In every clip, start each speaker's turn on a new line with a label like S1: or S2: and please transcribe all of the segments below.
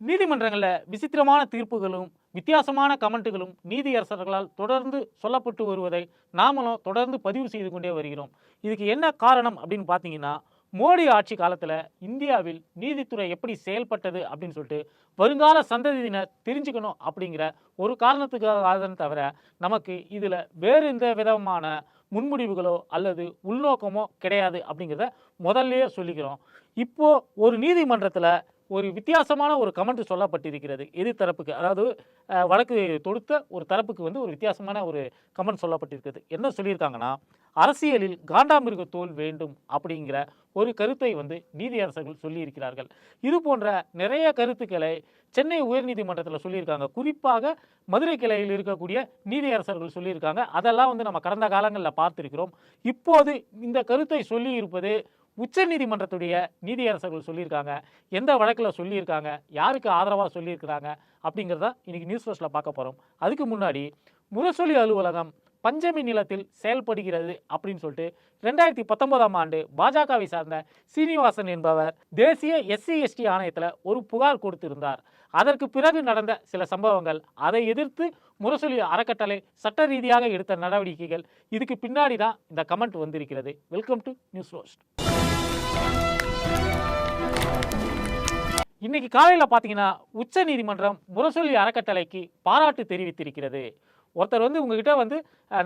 S1: நீதிமன்றங்களில் விசித்திரமான தீர்ப்புகளும் வித்தியாசமான கமெண்ட்டுகளும் நீதியரசர்களால் தொடர்ந்து சொல்லப்பட்டு வருவதை நாமளும் தொடர்ந்து பதிவு செய்து கொண்டே வருகிறோம். இதுக்கு என்ன காரணம் அப்படின்னு பார்த்தீங்கன்னா மோடி ஆட்சி காலத்தில் இந்தியாவில் நீதித்துறை எப்படி செயல்பட்டது அப்படின்னு சொல்லிட்டு வருங்கால சந்ததியினர் தெரிஞ்சுக்கணும் அப்படிங்கிற ஒரு காரணத்துக்காக தவிர நமக்கு இதில் வேறு எந்த விதமான முன்முடிவுகளோ அல்லது உள்நோக்கமோ கிடையாது அப்படிங்கிறத முதல்லையே சொல்லிக்கிறோம். இப்போது ஒரு நீதிமன்றத்தில் ஒரு வித்தியாசமான ஒரு கமெண்ட் சொல்லப்பட்டிருக்கிறது எதிர் தரப்புக்கு. அதாவது வழக்கு தொடுத்த ஒரு தரப்புக்கு வந்து ஒரு வித்தியாசமான ஒரு கமெண்ட் சொல்லப்பட்டிருக்கிறது. என்ன சொல்லியிருக்காங்கன்னா அரசியலில் காண்டாமிருக தோல் வேண்டும் அப்படிங்கிற ஒரு கருத்தை வந்து நீதியரசர்கள் சொல்லியிருக்கிறார்கள். இது போன்ற நிறைய கருத்துக்களை சென்னை உயர்நீதிமன்றத்தில் சொல்லியிருக்காங்க. குறிப்பாக மதுரை கிளையில் இருக்கக்கூடிய நீதியரசர்கள் சொல்லியிருக்காங்க. அதெல்லாம் வந்து நம்ம கடந்த காலங்களில் பார்த்திருக்கிறோம். இப்போது இந்த கருத்தை சொல்லியிருப்பது உச்சநீதிமன்றத்துடைய நீதியரசர்கள் சொல்லியிருக்காங்க. எந்த வழக்கில் சொல்லியிருக்காங்க? யாருக்கு ஆதரவாக சொல்லியிருக்கிறாங்க? அப்படிங்கிறத இன்றைக்கி நியூஸ் ஃபர்ஸ்ட்டில் பார்க்க போகிறோம் அதுக்கு முன்னாடி முரசொலி அலுவலகம் பஞ்சமி நிலத்தில் செயல்படுகிறது அப்படின்னு சொல்லிட்டு ரெண்டாயிரத்தி பத்தொன்பதாம் ஆண்டு பாஜகவை சார்ந்த சீனிவாசன் என்பவர் தேசிய எஸ்சி எஸ்டி ஆணையத்தில் ஒரு புகார் கொடுத்திருந்தார். அதற்கு பிறகு நடந்த சில சம்பவங்கள் அதை எதிர்த்து முரசொலி அறக்கட்டளை சட்ட ரீதியாக எடுத்த நடவடிக்கைகள் இதுக்கு பின்னாடி தான் இந்த கமெண்ட் வந்திருக்கிறது. வெல்கம் டு நியூஸ் ரோஸ்ட் இன்னைக்கு காலையில் பார்த்தீங்கன்னா உச்ச நீதிமன்றம் முரசொலி அறக்கட்டளைக்கு பாராட்டு தெரிவித்திருக்கிறது. ஒருத்தர் வந்து உங்ககிட்ட வந்து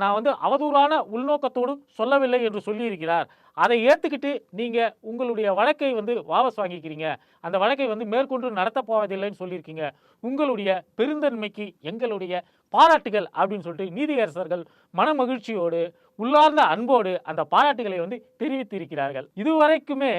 S1: நான் வந்து அவதூறான உள்நோக்கத்தோடு சொல்லவில்லை என்று சொல்லியிருக்கிறார். அதை ஏற்றுக்கிட்டு நீங்கள் உங்களுடைய வழக்கை வந்து வாபஸ் வாங்கிக்கிறீங்க. அந்த வழக்கை வந்து மேற்கொண்டு நடத்தப் போவதில்லைன்னு சொல்லியிருக்கீங்க. உங்களுடைய பெருந்தன்மைக்கு எங்களுடைய பாராட்டுகள் அப்படின்னு சொல்லிட்டு நீதியரசர்கள் மன மகிழ்ச்சியோடு உள்ளார்ந்த அன்போடு அந்த பாராட்டுகளை வந்து தெரிவித்திருக்கிறார்கள். இதுவரைக்குமே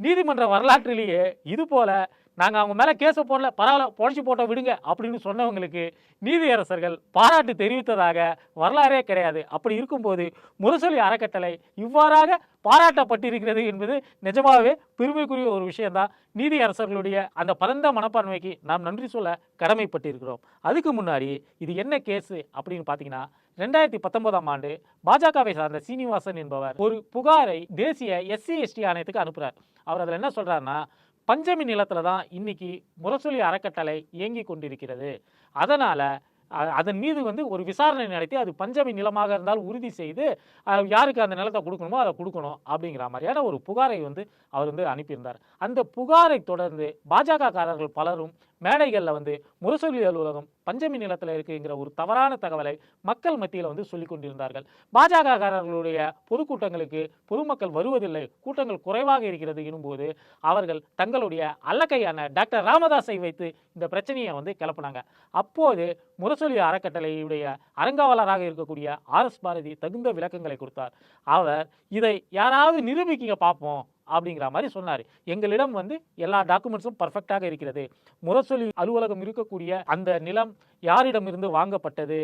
S1: நீதிமன்ற வரலாற்றிலேயே இது போல நாங்கள் அவங்க மேலே கேஸை போடல பரவாயில்ல பொழைச்சி போட்டோம் விடுங்க அப்படின்னு சொன்னவங்களுக்கு நீதியரசர்கள் பாராட்டு தெரிவித்ததாக வரலாறே கிடையாது. அப்படி இருக்கும்போது முரசொலி அறக்கட்டளை இவ்வாறாக பாராட்டப்பட்டிருக்கிறது என்பது நிஜமாகவே பெருமைக்குரிய ஒரு விஷயம்தான். நீதியரசர்களுடைய அந்த பரந்த மனப்பான்மைக்கு நாம் நன்றி சொல்ல கடமைப்பட்டிருக்கிறோம். அதுக்கு முன்னாடி இது என்ன கேஸு அப்படின்னு பார்த்தீங்கன்னா ரெண்டாயிரத்தி பத்தொன்பதாம் ஆண்டு பாஜகவை சார்ந்த சீனிவாசன் என்பவர் ஒரு புகாரை தேசிய எஸ்சி எஸ்டி ஆணையத்துக்கு அனுப்புகிறார் அவர் அதில் என்ன சொல்கிறாருன்னா பஞ்சமி நிலத்தில் தான் இன்னைக்கு முரசொலி அறக்கட்டளை இயங்கி கொண்டிருக்கிறது. அதனால் அதன் மீது வந்து ஒரு விசாரணை நடத்தி அது பஞ்சமி நிலமாக இருந்தால் உறுதி செய்து யாருக்கு அந்த நிலத்தை கொடுக்கணுமோ அதை கொடுக்கணும் அப்படிங்கிற மாதிரியான ஒரு புகாரை வந்து அவர் வந்து அனுப்பியிருந்தார். அந்த புகாரை தொடர்ந்து பாஜக காரர்கள் பலரும் மேடைகளில் வந்து முரசொலி அலுவலகம் பஞ்சமி நிலத்தில் இருக்குங்கிற ஒரு தவறான தகவலை மக்கள் மத்தியில் வந்து சொல்லிக் கொண்டிருந்தார்கள். பாஜக காரர்களுடைய பொதுக்கூட்டங்களுக்கு பொதுமக்கள் வருவதில்லை கூட்டங்கள் குறைவாக இருக்கிறது எனும்போது அவர்கள் தங்களுடைய அல்லக்கையான டாக்டர் ராமதாஸை வைத்து இந்த பிரச்சனையை வந்து கிளப்பினாங்க. அப்போது முரசொலி அறக்கட்டளையுடைய அறங்காவலராக இருக்கக்கூடிய ஆர் எஸ் பாரதி தகுந்த விளக்கங்களை கொடுத்தார். அவர் இதை யாராவது நிரூபிக்கிங்க பார்ப்போம் அப்படிங்கிற மாதிரி சொன்னார். எங்களிடம் வந்து எல்லா டாக்குமெண்ட்ஸும் பர்ஃபெக்டாக இருக்கிறது. முரசொலி அலுவலகம் இருக்கக்கூடிய அந்த நிலம் யாரிடமிருந்து வாங்கப்பட்டது?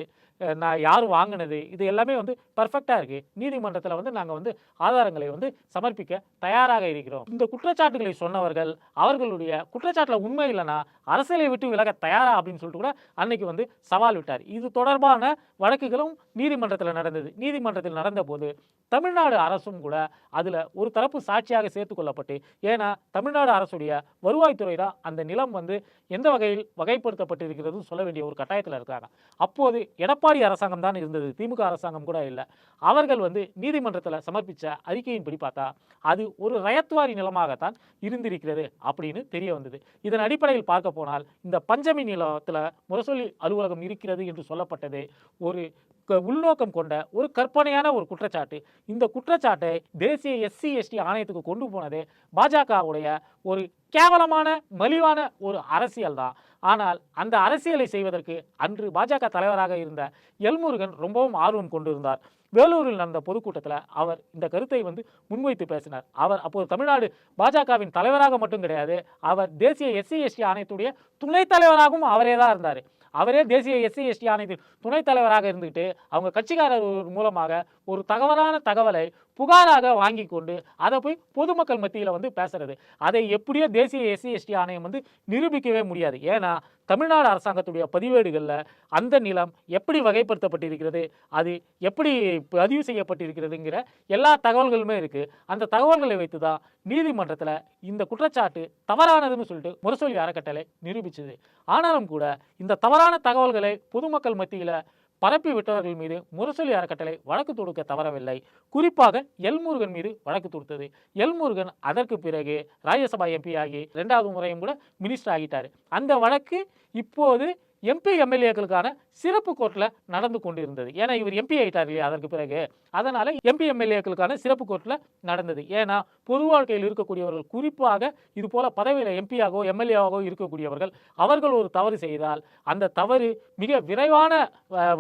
S1: நான் யார் வாங்கினது? இது எல்லாமே வந்து பர்ஃபெக்டாக இருக்குது நீதிமன்றத்தில் வந்து நாங்கள் வந்து ஆதாரங்களை வந்து சமர்ப்பிக்க தயாராக இருக்கிறோம். இந்த குற்றச்சாட்டுகளை சொன்னவர்கள் அவர்களுடைய குற்றச்சாட்டில் உண்மை இல்லைன்னா அரசியலை விட்டு விலக தயாரா அப்படின்னு சொல்லிட்டு கூட அன்னைக்கு வந்து சவால் விட்டார். இது தொடர்பான வழக்குகளும் நீதிமன்றத்தில் நடந்தது. நீதிமன்றத்தில் நடந்தபோது தமிழ்நாடு அரசும் கூட அதில் ஒரு தரப்பு சாட்சியாக சேர்த்து கொள்ளப்பட்டு ஏன்னா தமிழ்நாடு அரசுடைய வருவாய்த்துறை தான் அந்த நிலம் வந்து எந்த வகையில் வகைப்படுத்தப்பட்டிருக்கிறதுன்னு சொல்ல வேண்டிய ஒரு கட்டாயத்தில் இருக்காங்க. அப்போது எடப்பாடி அரசாங்கம் தான் இருந்தது திமுக அரசாங்கம் கூட இல்லை. அவர்கள் வந்து நீதிமன்றத்தில் சமர்ப்பித்த அறிக்கையின்படி பார்த்தா அது ஒரு ரயத்வாரி நிலமாகத்தான் இருந்திருக்கிறது அப்படின்னு தெரிய வந்தது. இதன் அடிப்படையில் பார்க்க போனால் இந்த பஞ்சமி நிலத்தில் முரசொலி அலுவலகம் இருக்கிறது என்று சொல்லப்பட்டது ஒரு உள்நோக்கம் கொண்ட ஒரு கற்பனையான ஒரு குற்றச்சாட்டு. இந்த குற்றச்சாட்டை தேசிய எஸ்சி எஸ்டி ஆணையத்துக்கு கொண்டு போனது பாஜகவுடைய ஒரு கேவலமான மலிவான ஒரு அரசியல் தான். ஆனால் அந்த அரசியலை செய்வதற்கு அன்று பாஜக தலைவராக இருந்த எல்முருகன் ரொம்பவும் ஆர்வம் கொண்டிருந்தார். வேலூரில் நடந்த பொதுக்கூட்டத்தில் அவர் இந்த கருத்தை வந்து முன்வைத்து பேசினார். அவர் அப்போது தமிழ்நாடு பாஜகவின் தலைவராக மட்டும் கிடையாது அவர் தேசிய எஸ்சி எஸ்டி ஆணையத்துடைய துணைத் தலைவராகவும் அவரே தான் இருந்தார். அவரே தேசிய எஸ்சி எஸ்டி ஆணையத்தின் துணைத் தலைவராக இருந்துக்கிட்டு அவங்க கட்சிக்காரர் மூலமாக ஒரு தகவலான தகவலை புகாராக வாங்கி கொண்டு அதை போய் பொதுமக்கள் மத்தியில் வந்து பேசுறது. அதை எப்படியோ தேசிய எஸ்சி எஸ்டி ஆணையம் வந்து நிரூபிக்கவே முடியாது. ஏன்னா தமிழ்நாடு அரசாங்கத்துடைய பதிவேடுகளில் அந்த நிலம் எப்படி வகைப்படுத்தப்பட்டிருக்கிறது அது எப்படி பதிவு செய்யப்பட்டிருக்கிறதுங்கிற எல்லா தகவல்களுமே இருக்குது அந்த தகவல்களை வைத்து தான் நீதிமன்றத்தில் இந்த குற்றச்சாட்டு தவறானதுன்னு சொல்லிட்டு முரசொலி அறக்கட்டளை நிரூபிச்சது. ஆனாலும் கூட இந்த தவறான தகவல்களை பொதுமக்கள் மத்தியில் பரப்பி விட்டவர்கள் மீது முரசொலி அறக்கட்டளை வழக்கு தொடுக்க தவறவில்லை. குறிப்பாக எல்முருகன் மீது வழக்கு தொடுத்தது. எல்முருகன் அதற்கு பிறகு ராஜ்யசபா எம்பி ஆகி ரெண்டாவது முறையும் கூட மினிஸ்டர் ஆகிட்டார். அந்த வழக்கு இப்போது எம்பி எம்எல்ஏக்களுக்கான சிறப்பு கோர்ட்டில் நடந்து கொண்டிருந்தது. ஏன்னா இவர் எம்பி ஆகிட்டார் இல்லையா? அதற்கு பிறகு. அதனால் எம்பி எம்எல்ஏக்களுக்கான சிறப்பு கோர்ட்டில் நடந்தது. ஏன்னா பொது வாழ்க்கையில் இருக்கக்கூடியவர்கள் குறிப்பாக இது போல் பதவியில் எம்பியாகவோ எம்எல்ஏவாகவோ இருக்கக்கூடியவர்கள் அவர்கள் ஒரு தவறு செய்தால் அந்த தவறு மிக விரைவான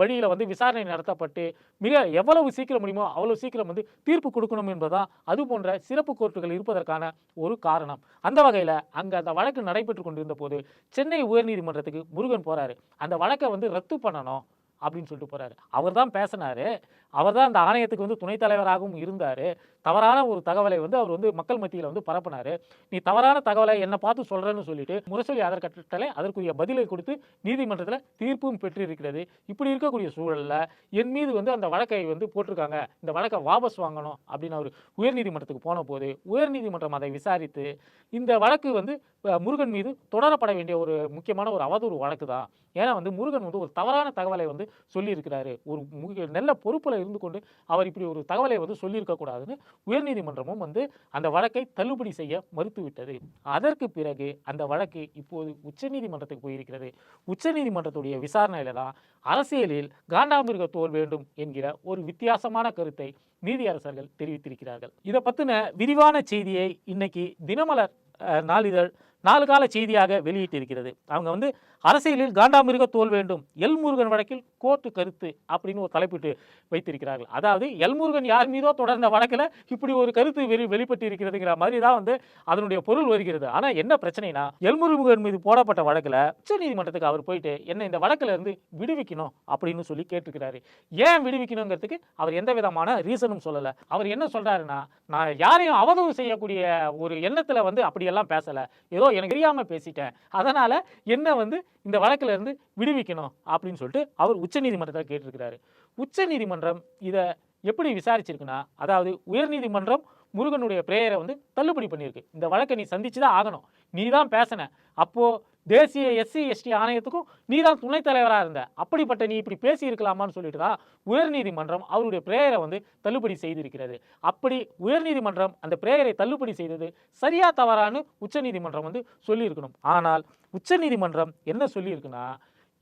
S1: வழியில் வந்து விசாரணை நடத்தப்பட்டு மிக எவ்வளவு சீக்கிரம் முடியுமோ அவ்வளவு சீக்கிரம் வந்து தீர்ப்பு கொடுக்கணும் என்பதுதான் அது போன்ற சிறப்பு கோர்ட்டுகள் இருப்பதற்கான ஒரு காரணம். அந்த வகையில் அங்கே அந்த வழக்கு நடைபெற்று கொண்டிருந்த போது சென்னை உயர்நீதிமன்றத்துக்கு முருகன் போறாரு. அந்த வழக்கை வந்து ரத்து பண்ணணும். அப்படின்னு சொல்லிட்டு போகிறாரு அவர் தான் பேசினாரு. அவர் தான் அந்த ஆணையத்துக்கு வந்து துணைத் தலைவராகவும் இருந்தார். தவறான ஒரு தகவலை வந்து அவர் வந்து மக்கள் மத்தியில் வந்து பரப்பினார். நீ தவறான தகவலை என்னை பார்த்து சொல்கிறேன்னு சொல்லிட்டு முரசொலி அதற்கட்டளை அதற்குரிய பதிலை கொடுத்து நீதிமன்றத்தில் தீர்ப்பும் பெற்றிருக்கிறது. இப்படி இருக்கக்கூடிய சூழலில் என் மீது வந்து அந்த வழக்கை வந்து போட்டிருக்காங்க. இந்த வழக்கை வாபஸ் வாங்கணும் அப்படின்னு அவர் உயர்நீதிமன்றத்துக்கு போன போது உயர்நீதிமன்றம் அதை விசாரித்து இந்த வழக்கு வந்து முருகன் மீது தொடரப்பட வேண்டிய ஒரு முக்கியமான ஒரு அவதூறு வழக்கு தான் ஏன்னா வந்து முருகன் வந்து ஒரு தவறான தகவலை வந்து சொல்லியிருக்கிறாரு. ஒரு நல்ல பொறுப்பில் இருந்து கொண்டு அவர் இப்படி ஒரு தகவலை வந்து சொல்லியிருக்கக்கூடாதுன்னு உயர்நீதிமன்றமும் வந்து அந்த வழக்கை தள்ளுபடி செய்ய மறுத்துவிட்டது. அதற்கு பிறகு அந்த வழக்கு இப்போது உச்சநீதிமன்றத்துக்கு போயிருக்கிறது. உச்சநீதிமன்றத்துடைய விசாரணையில தான் அரசியலில் காண்டாமிருக தோல் வேண்டும் என்கிற ஒரு வித்தியாசமான கருத்தை நீதியரசர்கள் தெரிவித்திருக்கிறார்கள். இதை பற்றின விரிவான செய்தியை இன்னைக்கு தினமலர் நாளிதழ் நாலு கால செய்தியாக வெளியிட்டிருக்கிறது. அவங்க வந்து அரசியலில் காண்டாமிருக தோல் வேண்டும். எல்முருகன் வழக்கில் கோர்ட்டு கருத்து அப்படின்னு ஒரு தலைப்பிட்டு வைத்திருக்கிறார்கள். அதாவது எல்முருகன் யார் மீதோ தொடர்ந்த வழக்கில் இப்படி ஒரு கருத்து வெளி வெளிப்பட்டு இருக்கிறதுங்கிற மாதிரி தான் வந்து அதனுடைய பொருள் வருகிறது. ஆனால் என்ன பிரச்சனைனா எல்முருகன் மீது போடப்பட்ட வழக்கில் உச்சநீதிமன்றத்துக்கு அவர் போயிட்டு என்ன இந்த வழக்கில் இருந்து விடுவிக்கணும் அப்படின்னு சொல்லி கேட்டிருக்கிறாரு. ஏன் விடுவிக்கணுங்கிறதுக்கு அவர் எந்த விதமான ரீசனும் சொல்லலை. அவர் என்ன சொல்கிறாருன்னா நான் யாரையும் அவதூறு செய்யக்கூடிய ஒரு எண்ணத்தில் வந்து அப்படியெல்லாம் பேசலை. ஏதோ எனக்கு தெரியாமல் பேசிட்டேன். அதனால் என்ன வந்து இந்த வழக்கிலேருந்து விடுவிக்கணும் அப்படின்னு சொல்லிட்டு அவர் உச்சநீதிமன்றத்தில் கேட்டிருக்கிறாரு. உச்சநீதிமன்றம் இதை எப்படி விசாரிச்சிருக்குன்னா அதாவது உயர்நீதிமன்றம் முருகனுடைய பிரேயரை வந்து தள்ளுபடி பண்ணியிருக்கு. இந்த வழக்கை நீ சந்திச்சு தான் ஆகணும். நீ தான் பேசின. அப்போது தேசிய எஸ்சி எஸ்டி ஆணையத்துக்கும் நீ தான் துணைத் தலைவராக இருந்த. அப்படிப்பட்ட நீ இப்படி பேசியிருக்கலாமான்னு சொல்லிட்டு தான் உயர்நீதிமன்றம் அவருடைய பிரேயரை வந்து தள்ளுபடி செய்திருக்கிறது. அப்படி உயர்நீதிமன்றம் அந்த பிரேயரை தள்ளுபடி செய்தது சரியா தவறான்னு உச்சநீதிமன்றம் வந்து சொல்லியிருக்கணும். ஆனால் உச்சநீதிமன்றம் என்ன சொல்லியிருக்குன்னா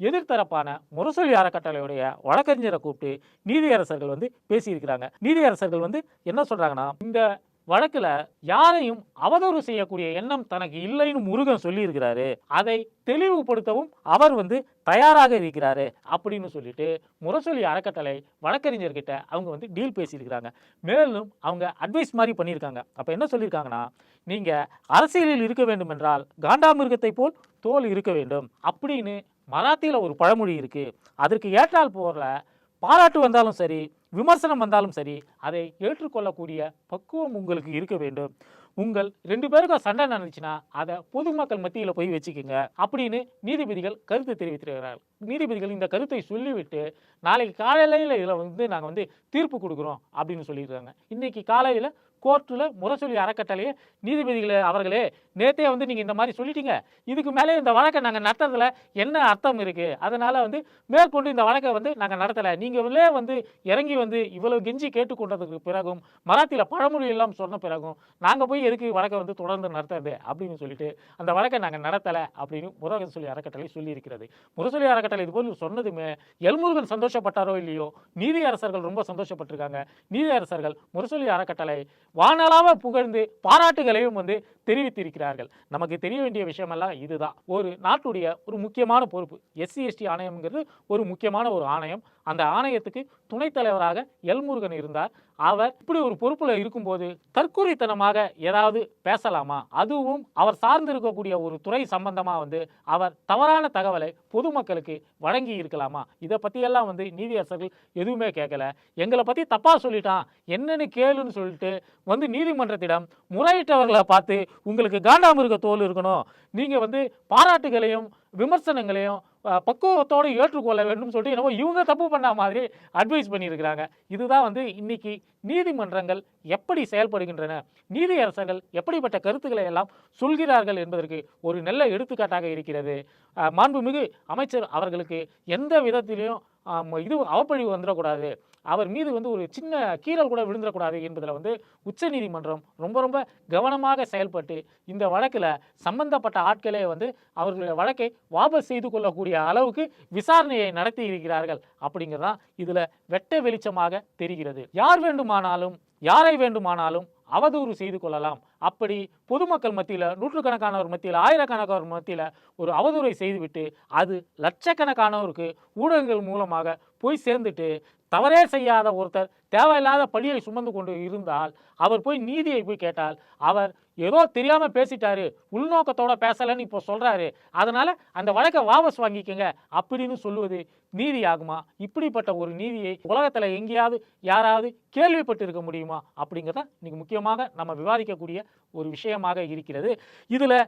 S1: எதிர்த்தரப்பான முரசொலி அறக்கட்டளையுடைய வழக்கறிஞரை கூப்பிட்டு நீதியரசர்கள் வந்து பேசியிருக்கிறாங்க. நீதியரசர்கள் வந்து என்ன சொல்றாங்கன்னா இந்த வழக்கில் யாரையும் அவதூறு செய்யக்கூடிய எண்ணம் தனக்கு இல்லைன்னு முருகன் சொல்லியிருக்கிறாரு. அதை தெளிவுபடுத்தவும் அவர் வந்து தயாராக இருக்கிறாரு அப்படின்னு சொல்லிட்டு முரசொலி அறக்கட்டளை வழக்கறிஞர்கிட்ட அவங்க வந்து டீல் பேசியிருக்கிறாங்க. மேலும் அவங்க அட்வைஸ் மாதிரி பண்ணியிருக்காங்க. அப்போ என்ன சொல்லியிருக்காங்கன்னா நீங்கள் அரசியலில் இருக்க வேண்டும் என்றால் காண்டாமிருகத்தை போல் தோல் இருக்க வேண்டும் அப்படின்னு மராத்தியில் ஒரு பழமொழி இருக்குது அதற்கு ஏற்றால் போல பாராட்டு வந்தாலும் சரி விமர்சனம் வந்தாலும் சரி அதை ஏற்றுக்கொள்ளக்கூடிய பக்குவம் உங்களுக்கு இருக்க வேண்டும். உங்கள் ரெண்டு பேருக்கும் சண்டை நடந்துச்சுன்னா அதை பொதுமக்கள் மத்தியில் போய் வச்சுக்கோங்க அப்படின்னு நீதிபதிகள் கருத்து தெரிவித்திருக்கிறார்கள். நீதிபதிகள் இந்த கருத்தை சொல்லிவிட்டு நாளைக்கு காலையில் இதில் வந்து நாங்கள் வந்து தீர்ப்பு கொடுக்குறோம் அப்படின்னு சொல்லியிருக்காங்க. இன்றைக்கி காலையில் கோர்ட்டில் முரசொலி அறக்கட்டளையே நீதிபதிகளே அவர்களே நேற்றே வந்து நீங்கள் இந்த மாதிரி சொல்லிட்டீங்க. இதுக்கு மேலே இந்த வழக்கை நாங்கள் நடத்துறதுல என்ன அர்த்தம் இருக்குது அதனால் வந்து மேற்கொண்டு இந்த வழக்கை வந்து நாங்கள் நடத்தலை. நீங்களே வந்து இறங்கி வந்து இவ்வளோ கெஞ்சி கேட்டுக்கொண்டதுக்கு பிறகும் மராத்தியில் பழமொழி எல்லாம் சொன்ன பிறகும் நாங்கள் போய் எதுக்கு வழக்கை வந்து தொடர்ந்து நடத்துறது அப்படின்னு சொல்லிட்டு அந்த வழக்கை நாங்கள் நடத்தலை அப்படின்னு முரசொலி அறக்கட்டளை சொல்லியிருக்கிறது. முரசொலி அறக்கட்டளை இது போல் சொன்னதுமே எல்முருகன் சந்தோஷப்பட்டாரோ இல்லையோ? நீதி அரசர்கள் ரொம்ப சந்தோஷப்பட்டிருக்காங்க. நீதி அரசர்கள் முரசொலி அறக்கட்டளை வானளாவ புகழ்ந்து பாராட்டுகளையும் வந்து தெரிவித்திருக்கிறார்கள். நமக்கு தெரிய வேண்டிய விஷயமெல்லாம் இதுதான். ஒரு நாட்டுடைய ஒரு முக்கியமான பொறுப்பு. எஸ்சி எஸ்டி ஆணையம்ங்கிறது ஒரு முக்கியமான ஒரு ஆணையம். அந்த ஆணையத்துக்கு துணைத் தலைவராக எல்முருகன் இருந்தார். அவர் இப்படி ஒரு பொறுப்பில் இருக்கும்போது தற்கொலைத்தனமாக ஏதாவது பேசலாமா? அதுவும் அவர் சார்ந்து இருக்கக்கூடிய ஒரு துறை சம்பந்தமாக வந்து அவர் தவறான தகவலை பொதுமக்களுக்கு வழங்கி இருக்கலாமா? இதை பற்றியெல்லாம் வந்து நீதியரசர்கள் எதுவுமே கேட்கல எங்களை பற்றி தப்பாக சொல்லிட்டான். என்னன்னு கேளுன்னு சொல்லிட்டு வந்து நீதிமன்றத்திடம் முறையிட்டவர்களை பார்த்து உங்களுக்கு காண்டாமிருக தோல் இருக்கணும். நீங்கள் வந்து பாராட்டுகளையும் விமர்சனங்களையும் பக்குவத்தோடு ஏற்றுக்கொள்ள வேண்டும் சொல்லிட்டு என்னவோ இவங்க தப்பு பண்ண மாதிரி அட்வைஸ் பண்ணியிருக்கிறாங்க. இதுதான் வந்து இன்னைக்கு நீதிமன்றங்கள் எப்படி செயல்படுகின்றன நீதியரசர்கள் எப்படிப்பட்ட கருத்துக்களை எல்லாம் சொல்கிறார்கள் என்பதற்கு ஒரு நல்ல எடுத்துக்காட்டாக இருக்கிறது. மாண்புமிகு அமைச்சர் அவர்களுக்கு எந்த விதத்திலையும் இது அவப்பழிவு வந்துடக்கூடாது. அவர் மீது வந்து ஒரு சின்ன கீறல் கூட விழுந்துடக்கூடாது என்பதில் வந்து உச்சநீதிமன்றம் ரொம்ப ரொம்ப கவனமாக செயல்பட்டு இந்த வழக்கில் சம்பந்தப்பட்ட ஆட்களே வந்து அவர்களுடைய வழக்கை வாபஸ் செய்து கொள்ளக்கூடிய அளவுக்கு விசாரணையை நடத்தி இருக்கிறார்கள் அப்படிங்கிறதான் இதில் வெட்ட வெளிச்சமாக தெரிகிறது. யார் வேண்டுமானாலும் யாரை வேண்டுமானாலும் அவதூறு செய்து கொள்ளலாம். அப்படி பொதுமக்கள் மத்தியில் நூற்றுக்கணக்கானவர் மத்தியில் ஆயிரக்கணக்கானவர் மத்தியில் ஒரு அவதூறை செய்துவிட்டு அது லட்சக்கணக்கானவருக்கு ஊடகங்கள் மூலமாக போய் சேர்ந்துட்டு தவறே செய்யாத ஒருத்தர் தேவையில்லாத பழியை சுமந்து கொண்டு இருந்தால் அவர் போய் நீதியை போய் கேட்டால் அவர் ஏதோ தெரியாமல் பேசிட்டாரு உள்நோக்கத்தோட பேசலைன்னு இப்போ சொல்கிறாரு அதனால் அந்த வழக்கை வாபஸ் வாங்கிக்கோங்க அப்படின்னு சொல்லுவது நீதி ஆகுமா இப்படிப்பட்ட ஒரு நீதியை உலகத்தில் எங்கேயாவது யாராவது கேள்விப்பட்டு இருக்க முடியுமா? அப்படிங்கிறத இன்னைக்கு முக்கியமாக நம்ம விவாதிக்கக்கூடிய ஒரு விஷயமாக இருக்கிறது. இதில்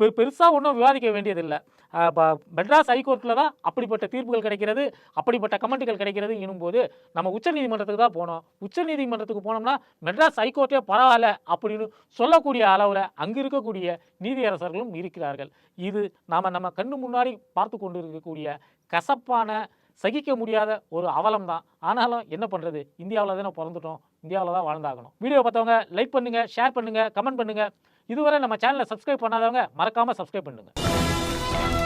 S1: பெ பெருசாக ஒன்றும் விவாதிக்க வேண்டியதில்லை. இப்போ மெட்ராஸ் ஹைகோர்ட்டில் தான் அப்படிப்பட்ட தீர்ப்புகள் கிடைக்கிறது அப்படிப்பட்ட கமெண்ட்டுகள் கிடைக்கிறது எனும்போது நம்ம உச்சநீதிமன்றத்துக்கு தான் போனோம். உச்சநீதிமன்றத்துக்கு போனோம்னா மெட்ராஸ் ஹைகோர்ட்டே பரவாயில்ல அப்படின்னு சொல்லக்கூடிய அளவில் அங்கே இருக்கக்கூடிய நீதியரசர்களும் இருக்கிறார்கள். இது நாம் நம்ம கண்ணு முன்னாடி பார்த்து கொண்டு இருக்கக்கூடிய கசப்பான சகிக்க முடியாத ஒரு அவலம் தான் ஆனாலும் என்ன பண்ணுறது இந்தியாவில் தானே பிறந்துட்டோம். இந்தியாவில் தான் வாழ்ந்தாகணும். வீடியோ பார்த்தவங்க லைக் பண்ணுங்கள் ஷேர் பண்ணுங்கள் கமெண்ட் பண்ணுங்கள் இதுவரை நம்ம சேனலை சப்ஸ்கிரைப் பண்ணாதவங்க மறக்காமல் சப்ஸ்கிரைப் பண்ணுங்கள்